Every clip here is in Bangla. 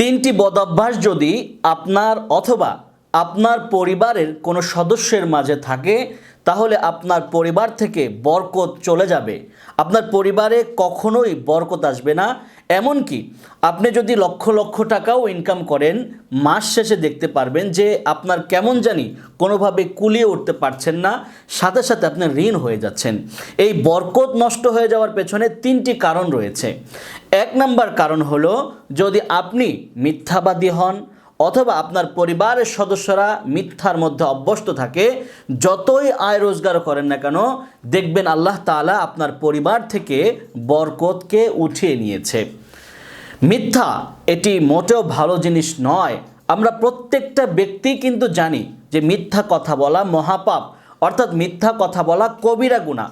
তিনটি বদাভ্যাস যদি আপনার অথবা আপনার পরিবারের কোনো সদস্যের মাঝে থাকে, তাহলে আপনার পরিবার থেকে বরকত চলে যাবে। আপনার পরিবারে কখনোই বরকত আসবে না। এমনকি আপনি যদি লক্ষ লক্ষ টাকাও ইনকাম করেন, মাস শেষে দেখতে পারবেন যে আপনার কেমন জানি কোনোভাবে কুলিয়ে উঠতে পারছেন না, সাথে সাথে আপনি ঋণ হয়ে যাচ্ছেন। এই বরকত নষ্ট হয়ে যাওয়ার পেছনে তিনটি কারণ রয়েছে। এক নাম্বার কারণ হলো, যদি আপনি মিথ্যাবাদী হন অথবা আপনার পরিবারের সদস্যরা মিথ্যার মধ্যে অভ্যস্ত থাকে, যতই আয় রোজগার করেন না কেন, দেখবেন আল্লাহ তাআলা আপনার পরিবার থেকে বরকতকে উঠিয়ে নিয়েছে। মিথ্যা এটি মোটেও ভালো জিনিস নয়। আমরা প্রত্যেকটা ব্যক্তি কিন্তু জানি যে মিথ্যা কথা বলা মহাপাপ, অর্থাৎ মিথ্যা কথা বলা কবিরা গুণা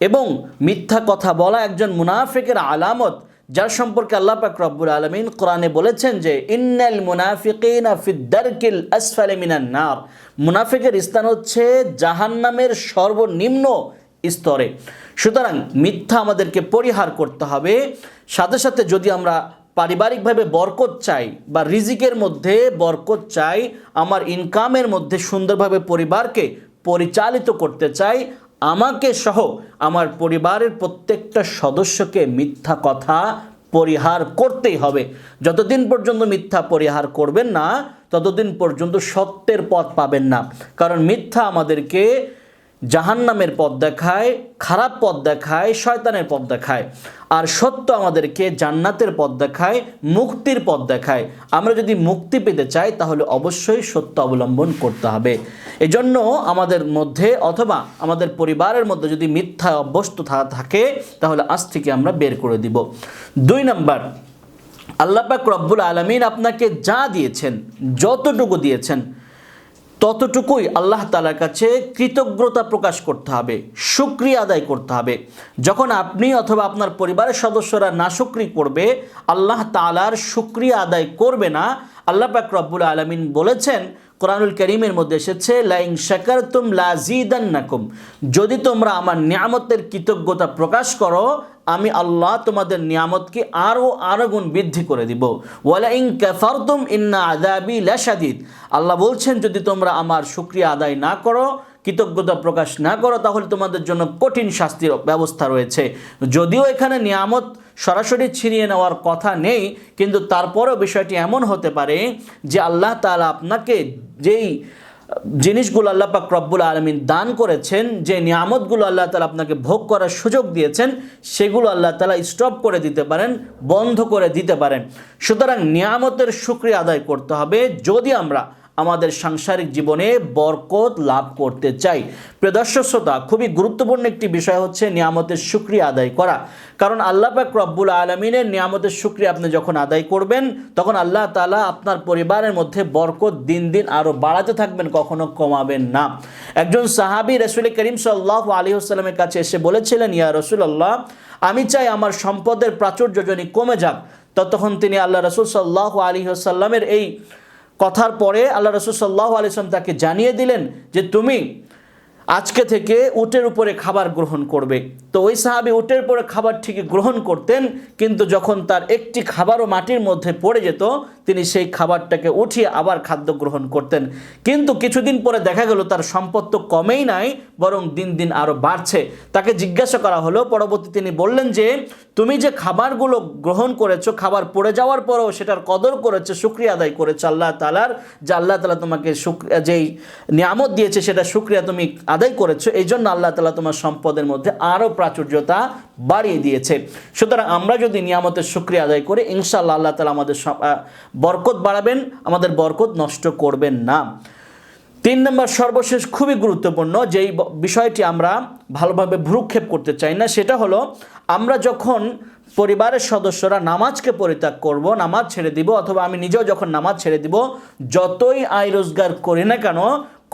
এবং মিথ্যা কথা বলা একজন মুনাফিকের আলামত, যার সম্পর্কে আল্লাহ পাক রব্বুল আলমিন কোরআনে বলেছেন যে, ইন্নাল মুনাফিকিনা নার। মুনাফিকের স্থান হচ্ছে জাহান্নামের সর্বনিম্ন স্তরে। সুতরাং মিথ্যা আমাদেরকে পরিহার করতে হবে। সাথে সাথে যদি আমরা পারিবারিকভাবে বরকত চাই বা রিজিকের মধ্যে বরকত চাই, আমার ইনকামের মধ্যে সুন্দরভাবে পরিবারকে পরিচালিত করতে চাই, আমাকে সহ আমার পরিবারের প্রত্যেকটা সদস্যকে মিথ্যা কথা পরিহার করতেই হবে। যতদিন পর্যন্ত মিথ্যা পরিহার করবেন না, ততদিন পর্যন্ত সত্যের পথ পাবেন না। কারণ মিথ্যা আমাদেরকে জাহান্নামের পথ দেখায়, খারাপ পথ দেখায়, শয়তানের পথ দেখায়। আর সত্য আমাদেরকে জান্নাতের পথ দেখায়, মুক্তির পথ দেখায়। আমরা যদি মুক্তি পেতে চাই, তাহলে অবশ্যই সত্য অবলম্বন করতে হবে। এজন্য আমাদের মধ্যে অথবা আমাদের পরিবারের মধ্যে যদি মিথ্যা অভ্যস্ত থাকে, তাহলে আজ থেকে আমরা বের করে দিব। দুই নাম্বার আল্লাপাক রব্বুল আলমিন আপনাকে যা দিয়েছেন, যতটুকু দিয়েছেন ততটুকুই আল্লাহ তালার কাছে কৃতজ্ঞতা প্রকাশ করতে হবে সুক্রিয়া আদায় করতে হবে। যখন আপনি অথবা আপনার পরিবারের সদস্যরা না সুক্রি করবে, আল্লাহ তালার সুক্রিয়া আদায় করবে না, আল্লাহ পাক রব্বুল আলমিন বলেছেন কোরআনুল করিমের মধ্যে এসেছে লাইং শাকার তুম লাজিদান্নাকুম যদি তোমরা আমার নিয়ামতের কৃতজ্ঞতা প্রকাশ করো, আমি আল্লাহ তোমাদের নিয়ামতকে আরও আরও গুণ বৃদ্ধি করে দিব। ওয়ালা ইং কাফারতুম ইন্না আদাবি লাশাদিদ। আল্লাহ বলছেন, যদি তোমরা আমার শুক্রিয়া আদায় না করো, কৃতজ্ঞতা প্রকাশ না করো, তাহলে তোমাদের জন্য কঠিন শাস্তির ব্যবস্থা রয়েছে। যদিও এখানে নিয়ামত সরাসরি ছিনিয়ে নেওয়ার কথা নেই, কিন্তু তারপরেও বিষয়টি এমন হতে পারে যে আল্লাহ তাআলা আপনাকে যেই জিনিসগুলো আল্লাহ পাক রব্বুল আলমিন দান করেছেন, যে নিয়ামতগুলো আল্লাহ তালা আপনাকে ভোগ করার সুযোগ দিয়েছেন, সেগুলো আল্লাহ তালা স্টপ করে দিতে পারেন, বন্ধ করে দিতে পারেন। সুতরাং নিয়ামতের সুক্রিয়া আদায় করতে হবে। যদি আমরা আমাদের সাংসারিক জীবনে বরকত লাভ করতে চাই। প্রিয় দর্শক শ্রোতা, খুবই গুরুত্বপূর্ণ একটি বিষয় হচ্ছে নিয়ামতের সুক্রিয়া আদায় করা। কারণ আল্লাহ পাক রব্বুল আলমিনের নিয়ামতের সুক্রিয়া আপনি যখন আদায় করবেন, তখন আল্লাহ তালা আপনার পরিবারের মধ্যে বরকত দিন দিন আরও বাড়াতে থাকবেন, কখনো কমাবেন না। একজন সাহাবি রসুল করিম সাল্লাহ আলী আসসালামের কাছে এসে বলেছিলেন, ইয়া রসুল্লাহ আমি চাই আমার সম্পদের প্রাচুর্য যদি কমে যাক। ততক্ষণ তিনি আল্লাহ রসুল সাল্লাহ আলী আসাল্লামের এই কথার পরে আল্লাহ রসুল সাল্লাহ আলিয়াম তাকে জানিয়ে দিলেন যে তুমি আজকে থেকে উটের উপরে খাবার গ্রহণ করবে। তো ওই সাহাবি উটের পরে খাবার ঠিকই গ্রহণ করতেন, কিন্তু যখন তার একটি খাবারও মাটির মধ্যে পড়ে যেত, তিনি সেই খাবারটাকে উঠিয়ে আবার খাদ্য গ্রহণ করতেন। কিন্তু কিছুদিন পরে দেখা গেল তার সম্পদ তো কমেই নাই, বরং দিন দিন আরও বাড়ছে। তাকে জিজ্ঞাসা করা হলো, পরবর্তী তিনি বললেন যে, তুমি যে খাবারগুলো গ্রহণ করেছ, খাবার পড়ে যাওয়ার পরেও সেটার কদর করেছ, শুক্রিয়া আদায় করেছে আল্লাহ তালার যে আল্লাহ তালা তোমাকে শুক্রিয়া যেই নিয়ামত দিয়েছে, সেটা শুক্রিয়া তুমি আদায় করেছ, এই জন্য আল্লাহ তালা তোমার সম্পদের মধ্যে আরও প্রাচুর্যতা বাড়িয়ে দিয়েছে। সুতরাং আমরা যদি নিয়ামতের শুক্রিয়া আদায় করি, ইনশাআল্লাহ আল্লাহ তালা আমাদের বরকত বাড়াবেন, আমাদের বরকত নষ্ট করবেন না। তিন নম্বর, সর্বশেষ খুবই গুরুত্বপূর্ণ, যেই বিষয়টি আমরা ভালোভাবে ভ্রুক্ষেপ করতে চাই না, সেটা হলো আমরা যখন পরিবারের সদস্যরা নামাজকে পরিত্যাগ করব, নামাজ ছেড়ে দিব, অথবা আমি নিজেও যখন নামাজ ছেড়ে দিব, যতই আয় রোজগার করি না কেন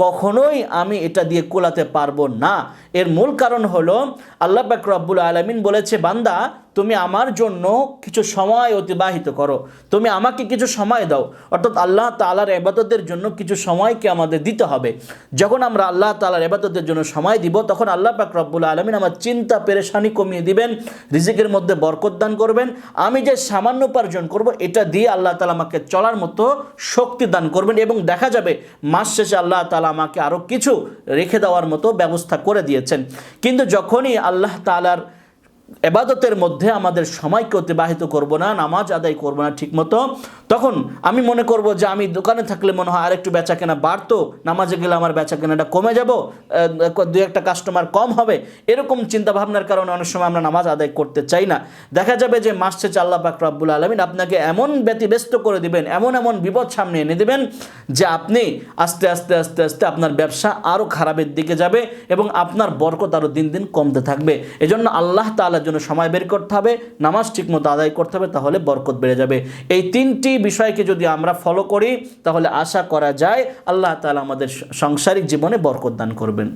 কখনোই আমি এটা দিয়ে কোলাতে পারব না। এর মূল কারণ হলো আল্লাহ পাক আলমিন বলেছে, বান্দা তুমি আমার জন্য কিছু সময় অতিবাহিত করো। তুমি আমাকে কিছু সময় দাও। অর্থাৎ আল্লাহ তালার এবাদতের জন্য কিছু সময়কে আমাদের দিতে হবে। যখন আমরা আল্লাহ তালার এবাদতের জন্য সময় দিব, তখন আল্লাহ পাক রব্বুল আলমিন আমার চিন্তা পেরেশানি কমিয়ে দিবেন, রিজিকের মধ্যে বরকত দান করবেন। আমি যে সামান্য উপার্জন করব, এটা দিয়ে আল্লাহ তালা আমাকে চলার মতো শক্তি দান করবেন এবং দেখা যাবে মাস শেষে আল্লাহ তালা আমাকে আরও কিছু রেখে দেওয়ার মতো ব্যবস্থা করে দিয়েছেন। কিন্তু যখনই আল্লাহ তালার এবাদতের মধ্যে আমাদের সময়কে অতিবাহিত করব না, নামাজ আদায় করব না ঠিকমতো তখন আমি মনে করব যে আমি দোকানে থাকলে মনে হয় আরেকটু বেচা কেনা বাড়তো, নামাজে গেলে আমার বেচা কেনাটা কমে যাব দু একটা কাস্টমার কম হবে। এরকম চিন্তা ভাবনার কারণে অনেক সময় আমরা নামাজ আদায় করতে চাই না। দেখা যাবে যে মাস শেষে আল্লাহ পাক রব্বুল আলমিন আপনাকে এমন ব্যতিব্যস্ত করে দিবেন, এমন এমন বিপদ সামনে এনে দেবেন যে আপনি আস্তে আস্তে আস্তে আস্তে আপনার ব্যবসা আরও খারাপের দিকে যাবে এবং আপনার বরকত আরও দিন দিন কমতে থাকবে। এজন্য আল্লাহ তাআলার জন্য সময় বের করতে হবে, নামাজ ঠিক মতো আদায় করতে হবে, তাহলে বরকত বেড়ে যাবে। এই তিনটি বিষয়কে যদি আমরা ফলো করি, তাহলে আশা করা যায় আল্লাহ তালা আমাদের সাংসারিক জীবনে বরকত দান করবেন।